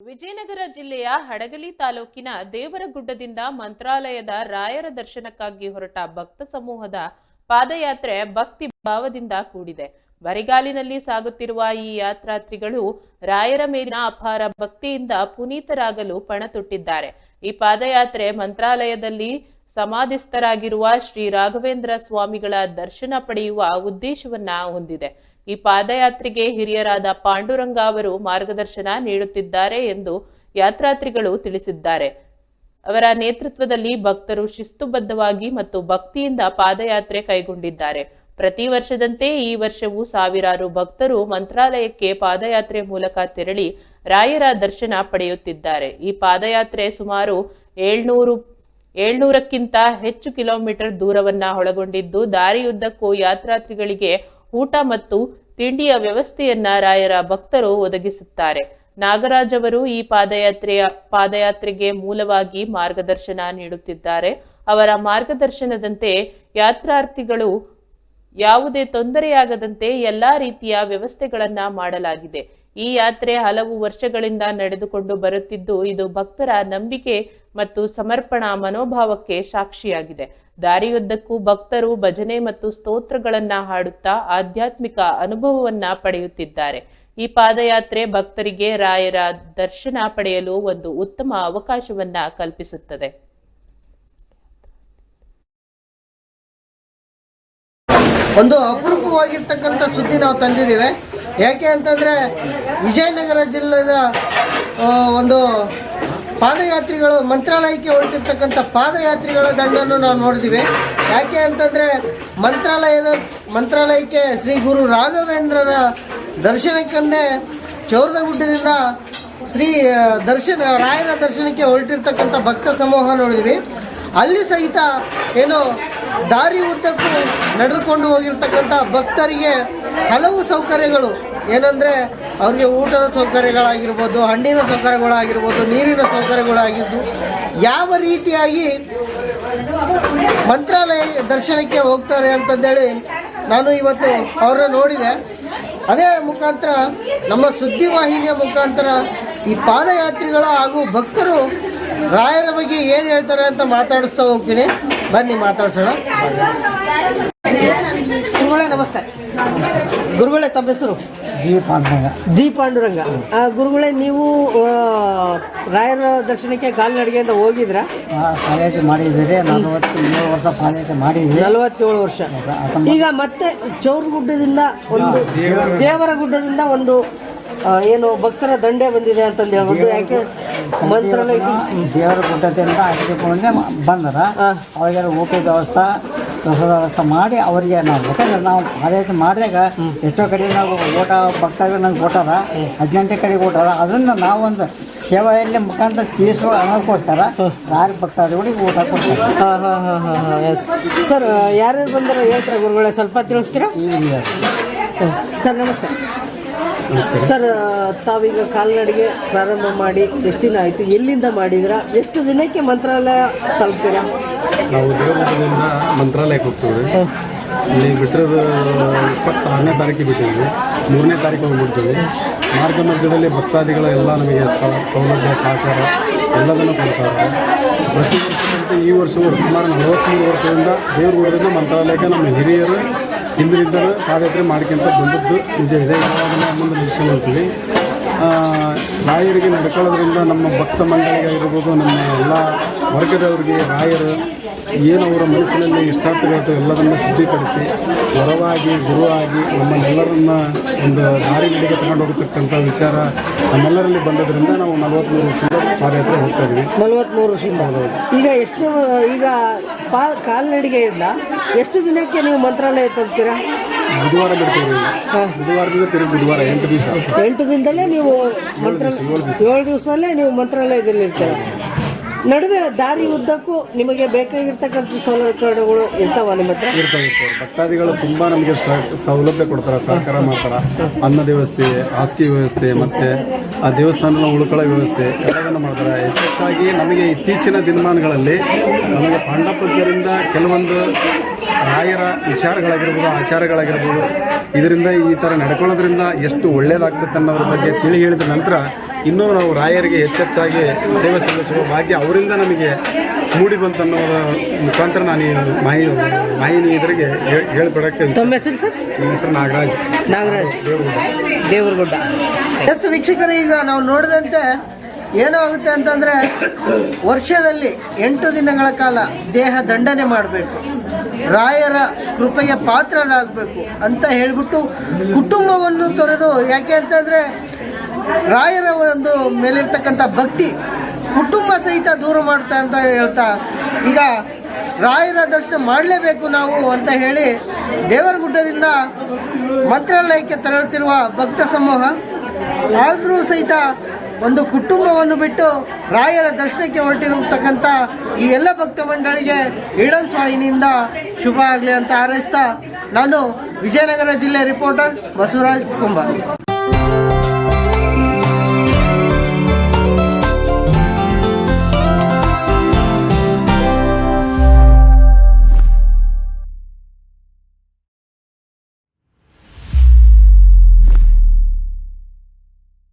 ವಿಜಯನಗರ ಜಿಲ್ಲೆಯ ಹಡಗಲಿ ತಾಲೂಕಿನ ದೇವರಗುಡ್ಡದಿಂದ ಮಂತ್ರಾಲಯದ ರಾಯರ ದರ್ಶನಕ್ಕಾಗಿ ಹೊರಟ ಭಕ್ತ ಸಮೂಹದ ಪಾದಯಾತ್ರೆ ಭಕ್ತಿ ಭಾವದಿಂದ ಕೂಡಿದೆ. ಬರಿಗಾಲಿನಲ್ಲಿ ಸಾಗುತ್ತಿರುವ ಈ ಯಾತ್ರಾರ್ಥಿಗಳು ರಾಯರ ಮೇಲಿನ ಅಪಾರ ಭಕ್ತಿಯಿಂದ ಪುನೀತರಾಗಲು ಪಣತೊಟ್ಟಿದ್ದಾರೆ. ಈ ಪಾದಯಾತ್ರೆ ಮಂತ್ರಾಲಯದಲ್ಲಿ ಸಮಾಧಿಸ್ಥರಾಗಿರುವ ಶ್ರೀ ರಾಘವೇಂದ್ರ ಸ್ವಾಮಿಗಳ ದರ್ಶನ ಪಡೆಯುವ ಉದ್ದೇಶವನ್ನ ಹೊಂದಿದೆ. ಈ ಪಾದಯಾತ್ರೆಗೆ ಹಿರಿಯರಾದ ಪಾಂಡುರಂಗ ಅವರು ಮಾರ್ಗದರ್ಶನ ನೀಡುತ್ತಿದ್ದಾರೆ ಎಂದು ಯಾತ್ರಾರ್ಥಿಗಳು ತಿಳಿಸಿದ್ದಾರೆ. ಅವರ ನೇತೃತ್ವದಲ್ಲಿ ಭಕ್ತರು ಶಿಸ್ತುಬದ್ಧವಾಗಿ ಮತ್ತು ಭಕ್ತಿಯಿಂದ ಪಾದಯಾತ್ರೆ ಕೈಗೊಂಡಿದ್ದಾರೆ. ಪ್ರತಿ ವರ್ಷದಂತೆ ಈ ವರ್ಷವೂ ಸಾವಿರಾರು ಭಕ್ತರು ಮಂತ್ರಾಲಯಕ್ಕೆ ಪಾದಯಾತ್ರೆ ಮೂಲಕ ತೆರಳಿ ರಾಯರ ದರ್ಶನ ಪಡೆಯುತ್ತಿದ್ದಾರೆ. ಈ ಪಾದಯಾತ್ರೆ ಸುಮಾರು ಏಳ್ನೂರು, ಏಳ್ನೂರಕ್ಕಿಂತ ಹೆಚ್ಚು ಕಿಲೋಮೀಟರ್ ದೂರವನ್ನ ಒಳಗೊಂಡಿದ್ದು ದಾರಿಯುದ್ದಕ್ಕೂ ಯಾತ್ರಾರ್ಥಿಗಳಿಗೆ ಊಟ ಮತ್ತು ತಿಂಡಿಯ ವ್ಯವಸ್ಥೆಯನ್ನ ರಾಯರ ಭಕ್ತರು ಒದಗಿಸುತ್ತಾರೆ. ನಾಗರಾಜವರು ಈ ಪಾದಯಾತ್ರೆಯ ಪಾದಯಾತ್ರೆಗೆ ಮೂಲವಾಗಿ ಮಾರ್ಗದರ್ಶನ ನೀಡುತ್ತಿದ್ದಾರೆ. ಅವರ ಮಾರ್ಗದರ್ಶನದಂತೆ ಯಾತ್ರಾರ್ಥಿಗಳು ಯಾವುದೇ ತೊಂದರೆಯಾಗದಂತೆ ಎಲ್ಲಾ ರೀತಿಯ ವ್ಯವಸ್ಥೆಗಳನ್ನ ಮಾಡಲಾಗಿದೆ. ಈ ಯಾತ್ರೆ ಹಲವು ವರ್ಷಗಳಿಂದ ನಡೆದುಕೊಂಡು ಬರುತ್ತಿದ್ದು, ಇದು ಭಕ್ತರ ನಂಬಿಕೆ ಮತ್ತು ಸಮರ್ಪಣಾ ಮನೋಭಾವಕ್ಕೆ ಸಾಕ್ಷಿಯಾಗಿದೆ. ದಾರಿಯುದ್ದಕ್ಕೂ ಭಕ್ತರು ಭಜನೆ ಮತ್ತು ಸ್ತೋತ್ರಗಳನ್ನ ಹಾಡುತ್ತಾ ಆಧ್ಯಾತ್ಮಿಕ ಅನುಭವವನ್ನ ಪಡೆಯುತ್ತಿದ್ದಾರೆ. ಈ ಪಾದಯಾತ್ರೆ ಭಕ್ತರಿಗೆ ರಾಯರ ದರ್ಶನ ಪಡೆಯಲು ಒಂದು ಉತ್ತಮ ಅವಕಾಶವನ್ನ ಕಲ್ಪಿಸುತ್ತದೆ. ಒಂದು ಅಪರೂಪವಾಗಿರ್ತಕ್ಕಂಥ ಸುದ್ದಿ ನಾವು ತಂದಿದ್ದೇವೆ. ಯಾಕೆ ಅಂತಂದರೆ ವಿಜಯನಗರ ಜಿಲ್ಲೆಯ ಒಂದು ಪಾದಯಾತ್ರಿಗಳು, ಮಂತ್ರಾಲಯಕ್ಕೆ ಹೊರಟಿರ್ತಕ್ಕಂಥ ಪಾದಯಾತ್ರಿಗಳ ದಂಡನ್ನು ನಾವು ನೋಡಿದ್ದೀವಿ. ಯಾಕೆ ಅಂತಂದರೆ ಮಂತ್ರಾಲಯದ, ಮಂತ್ರಾಲಯಕ್ಕೆ ಶ್ರೀ ಗುರು ರಾಘವೇಂದ್ರರ ದರ್ಶನಕ್ಕಂದೇ ಚೌರದಗುಡ್ಡದಿಂದ ಶ್ರೀ ದರ್ಶನ, ರಾಯರ ದರ್ಶನಕ್ಕೆ ಹೊರಟಿರ್ತಕ್ಕಂಥ ಭಕ್ತ ಸಮೂಹ ನೋಡಿದ್ವಿ ಅಲ್ಲಿ ಸಹಿತ ಏನು ದಾರಿ ಉದ್ದಕ್ಕೂ ನಡೆದುಕೊಂಡು ಹೋಗಿರ್ತಕ್ಕಂಥ ಭಕ್ತರಿಗೆ ಹಲವು ಸೌಕರ್ಯಗಳು. ಏನಂದರೆ ಅವ್ರಿಗೆ ಊಟದ ಸೌಕರ್ಯಗಳಾಗಿರ್ಬೋದು, ಹಣ್ಣಿನ ಸೌಕರ್ಯಗಳಾಗಿರ್ಬೋದು, ನೀರಿನ ಸೌಕರ್ಯಗಳಾಗಿದ್ದು, ಯಾವ ರೀತಿಯಾಗಿ ಮಂತ್ರಾಲಯ ದರ್ಶನಕ್ಕೆ ಹೋಗ್ತಾರೆ ಅಂತಂದೇಳಿ ನಾನು ಇವತ್ತು ಅವ್ರನ್ನ ನೋಡಿದೆ. ಅದೇ ಮುಖಾಂತರ ನಮ್ಮ ಸುದ್ದಿವಾಹಿನಿಯ ಮುಖಾಂತರ ಈ ಪಾದಯಾತ್ರಿಗಳ ಹಾಗೂ ಭಕ್ತರು ರಾಯರ ಬಗ್ಗೆ ಏನು ಹೇಳ್ತಾರೆ ಅಂತ ಮಾತಾಡಿಸ್ತಾ ಹೋಗ್ತೀನಿ. ಬನ್ನಿ ಮಾತಾಡ್ಸೋಣ. ಗುರುಗಳೇ ನಮಸ್ತೆ. ಗುರುಗಳೇ ತಮ್ಮ ಹೆಸರು? ಜಿ ಪಾಂಡುರಂಗ ಜಿ ಪಾಂಡುರಂಗ ಗುರುಗಳೇ ನೀವು ರಾಯರ ದರ್ಶನಕ್ಕೆ ಕಾಲ್ನಡಿಗೆಯಿಂದ ಹೋಗಿದ್ರಾ? ಪಾದಯಾತ್ರೆ ಮಾಡಿದ್ದೀರಿ. ನಲವತ್ತೇಳು ವರ್ಷ ಪಾದಯಾತ್ರೆ ಮಾಡಿದ್ವಿ ನಲವತ್ತೇಳು ವರ್ಷ. ಈಗ ಮತ್ತೆ ಚೌರ್ ಗುಡ್ಡದಿಂದ ಒಂದು ದೇವರ ಗುಡ್ಡದಿಂದ ಒಂದು ಏನು ಭಕ್ತರ ದಂಡೆ ಬಂದಿದೆ ಅಂತಂದು ಹೇಳ್ಬೋದು. ಯಾಕೆ ಮಂತ್ರಾಲಯಕ್ಕೆ ದೇವರ ಗುಡ್ಡದಿಂದ ಹಾಕಿಕೊಂಡೆ ಬಂದರ. ಅವಾಗೆಲ್ಲ ಊಟದ ವ್ಯವಸ್ಥೆ ಪ್ರಸಾದ ವ್ಯವಸ್ಥೆ ಮಾಡಿ ಅವರಿಗೆ ನಾವು ಯಾಕಂದ್ರೆ ನಾವು ಪಾದಯಾತ್ರೆ ಮಾಡಿದಾಗ ಎಷ್ಟೋ ಕಡೆ ನಾವು ಊಟ ಭಕ್ತರಿಗೆ ನಂಗೆ ಕೊಟ್ಟಾರ ಹದಿನೆಂಟು ಕಡೆ ಕೊಟ್ಟಾರ. ಅದನ್ನು ನಾವೊಂದು ಸೇವೆಯಲ್ಲಿ ಮುಖಾಂತರ ತಿಳಿಸುವ ಅನ್ನೋಕ್ಕೋಸ್ಕರ ಯಾರು ಭಕ್ತಾದಿಗಳಿಗೆ ಊಟ ಕೊಡ್ತಾರೆ. ಹಾಂ ಹಾಂ ಹಾಂ ಹಾಂ ಹಾಂ ಎಸ್ ಸರ್ ಯಾರ್ಯಾರು ಬಂದಾರ ಹೇಳ್ತಾರೆ ಗುರುಗಳೇ? ಸ್ವಲ್ಪ ತಿಳಿಸ್ತೀರಾ? ಸರ್ ನಮಸ್ತೆ. ಸರ್ ತಾವೀಗ ಕಾಲ್ನಡಿಗೆ ಪ್ರಾರಂಭ ಮಾಡಿ ಎಷ್ಟು ದಿನ ಆಯಿತು? ಎಲ್ಲಿಂದ ಮಾಡಿದ್ರ? ಎಷ್ಟು ದಿನಕ್ಕೆ ಮಂತ್ರಾಲಯ ತಲುಪ್ತೀರಾ? ನಾವು ದೇವಗುಡ್ಡದಿಂದ ಮಂತ್ರಾಲಯಕ್ಕೆ ಹೋಗ್ತೀವಿ. ಇಲ್ಲಿ ಬಿಟ್ಟಿರೋದು ಇಪ್ಪತ್ತಾರನೇ ತಾರೀಕಿಗೆ ಬಿಟ್ಟಿದ್ವಿ ಮೂರನೇ ತಾರೀಕು ಹೋಗ್ಬಿಡ್ತೀವಿ ಮಾರ್ಗ ಮಧ್ಯದಲ್ಲಿ ಭಕ್ತಾದಿಗಳ ಎಲ್ಲ ನಮಗೆ ಸೌಲಭ್ಯ ಸಹಕಾರ ಎಲ್ಲದನ್ನು ಕೊಡ್ತಾರೆ. ಪ್ರತಿ ವರ್ಷದಂತೆ ಈ ವರ್ಷವೂ ಸುಮಾರು ನಲವತ್ತ್ಮೂರು ವರ್ಷದಿಂದ ದೇವರುಗಳಿಂದ ಮಂತ್ರಾಲಯಕ್ಕೆ ನಮ್ಮ ಹಿರಿಯರು ಹಿಂದಿನಿದ್ದರು ಪಾದಯಾತ್ರೆ ಮಾಡ್ಕೊಂತ ಬಂದದ್ದು ನಿಜ ಇದೆ. ಅದನ್ನು ಮುಂದೆ ನಿರೀಕ್ಷೆ ಅಂತೀವಿ. ರಾಯರಿಗೆ ನಡ್ಕೊಳ್ಳೋದ್ರಿಂದ ನಮ್ಮ ಭಕ್ತ ಮಂಡಳಿಗಾಗಿರ್ಬೋದು ನಮ್ಮ ಎಲ್ಲ ವರ್ಗದವ್ರಿಗೆ ರಾಯರು ಏನು ಅವರ ಮನಸ್ಸಿನಲ್ಲಿ ಇಷ್ಟಾರ್ಥಗಳು ಎಲ್ಲದನ್ನು ಶುದ್ಧೀಕರಿಸಿ, ವರವಾಗಿ, ಗುರುವಾಗಿ ನಮ್ಮನ್ನೆಲ್ಲರನ್ನ ಒಂದು ದಾರಿ ನಡೆಗೆ ತಗೊಂಡು ಹೋಗತಕ್ಕಂಥ ವಿಚಾರ ನಮ್ಮೆಲ್ಲರಲ್ಲಿ ಬಂದದ್ರಿಂದ ನಾವು ನಲವತ್ತ್ಮೂರು ವರ್ಷದ ಪಾದಯಾತ್ರೆ ಹೋಗ್ತಾ ಇದ್ದೀವಿ ನಲವತ್ತ್ಮೂರು ವರ್ಷದಿಂದ ಈಗ ಎಷ್ಟನೇ ಈಗ ಪಾ ಕಾಲ್ನಡಿಗೆಯಿಂದ ಎಷ್ಟು ದಿನಕ್ಕೆ ನೀವು ಮಂತ್ರಾಲಯ ತಲುಪ್ತೀರಾ? ಬುಧವಾರ ಬಿಡ್ತೀವಿ ಬುಧವಾರದಿಂದ ತಿರುಗಿ ಬುಧವಾರ ಎಂಟು ದಿವಸ. ಎಂಟು ದಿನದಲ್ಲೇ ನೀವು ಮಂತ್ರಾಲಯ ಏಳು ದಿವಸದಲ್ಲೇ ನೀವು ಮಂತ್ರಾಲಯದಲ್ಲಿ ಇರ್ತೀರ ನಡುವೆ ದಾರಿ ಉದ್ದಕ್ಕೂ ನಿಮಗೆ ಬೇಕಾಗಿರ್ತಕ್ಕಂಥ ಸೌಲಭ್ಯಗಳು ಇರ್ತಾವ ನಿಮ್ಮ ಹತ್ರ? ಇರ್ತಾವೆ ಸರ್ ಭಕ್ತಾದಿಗಳು ತುಂಬ ನಮಗೆ ಸೌಲಭ್ಯ ಕೊಡ್ತಾರೆ, ಸಹಕಾರ ಮಾಡ್ತಾರೆ. ಅನ್ನ ವ್ಯವಸ್ಥೆ, ಹಾಸಿಗೆ ವ್ಯವಸ್ಥೆ ಮತ್ತು ಆ ದೇವಸ್ಥಾನದ ಉಳ್ಕೊಳ್ಳೋ ವ್ಯವಸ್ಥೆ ಎಲ್ಲವನ್ನು ಮಾಡ್ತಾರೆ. ಹೆಚ್ಚೆಚ್ಚಾಗಿ ನಮಗೆ ಇತ್ತೀಚಿನ ದಿನಮಾನಗಳಲ್ಲಿ ನಮಗೆ ಪಾಂಡಪುರದಿಂದ ಕೆಲವೊಂದು ರಾಯರ ವಿಚಾರಗಳಾಗಿರ್ಬೋದು ಆಚಾರಗಳಾಗಿರ್ಬೋದು ಇದರಿಂದ ಈ ಥರ ನಡ್ಕೊಳ್ಳೋದ್ರಿಂದ ಎಷ್ಟು ಒಳ್ಳೇದಾಗ್ತದೆ ಅನ್ನೋದ್ರ ಬಗ್ಗೆ ತಿಳಿ ಹೇಳಿದ ನಂತರ ಇನ್ನೂ ನಾವು ರಾಯರಿಗೆ ಹೆಚ್ಚೆಚ್ಚಾಗಿ ಸೇವೆ ಸಲ್ಲಿಸುವ ಭಾಗ್ಯ ಅವರಿಂದ ನಮಗೆ ಮೂಡಿ ಬಂತನ್ನೋದ ಮುಖಾಂತರ ನಾನು ಈ ಮಾಹಿ ಮಾಹಿನಿ ಇದರಿಗೆ ಹೇಳ್ಕೊಡಕ್ಕೆ ತಮ್ಮ ಹೆಸರು ಸರ್? ನನ್ನ ಹೆಸರು ನಾಗರಾಜ್. ನಾಗರಾಜ್. ದೇವರಗುಡ್ಡ. ಎಸ್ ವೀಕ್ಷಕರು ಈಗ ನಾವು ನೋಡಿದಂತೆ ಏನಾಗುತ್ತೆ ಅಂತಂದರೆ ವರ್ಷದಲ್ಲಿ ಎಂಟು ದಿನಗಳ ಕಾಲ ದೇಹ ದಂಡನೆ ಮಾಡಬೇಕು. ರಾಯರ ಕೃಪೆಯ ಪಾತ್ರರಾಗಬೇಕು ಅಂತ ಹೇಳಿಬಿಟ್ಟು ಕುಟುಂಬವನ್ನು ತೊರೆದು, ಯಾಕೆ ಅಂತಂದರೆ ರಾಯರ ಒಂದು ಮೇಲಿರ್ತಕ್ಕಂಥ ಭಕ್ತಿ ಕುಟುಂಬ ಸಹಿತ ದೂರ ಮಾಡ್ತಾ ಅಂತ ಹೇಳ್ತಾ, ಈಗ ರಾಯರ ದರ್ಶನ ಮಾಡಲೇಬೇಕು ನಾವು ಅಂತ ಹೇಳಿ ದೇವರ ಗುಡ್ಡದಿಂದ ಮಂತ್ರಾಲಯಕ್ಕೆ ತೆರಳುತ್ತಿರುವ ಭಕ್ತ ಸಮೂಹ, ಆದರೂ ಸಹಿತ ಒಂದು ಕುಟುಂಬವನ್ನು ಬಿಟ್ಟು ರಾಯರ ದರ್ಶನಕ್ಕೆ ಹೊರಟಿರತಕ್ಕಂಥ ಈ ಎಲ್ಲ ಭಕ್ತ ಮಂಡಳಿಗೆ ಈಡನ್ ಸ್ವಾಹಿನಿಯಿಂದ ಶುಭ ಆಗಲಿ ಅಂತ ಹಾರೈಸ್ತಾ ನಾನು ವಿಜಯನಗರ ಜಿಲ್ಲೆ ರಿಪೋರ್ಟರ್ ಬಸವರಾಜ್ ಕುಂಬ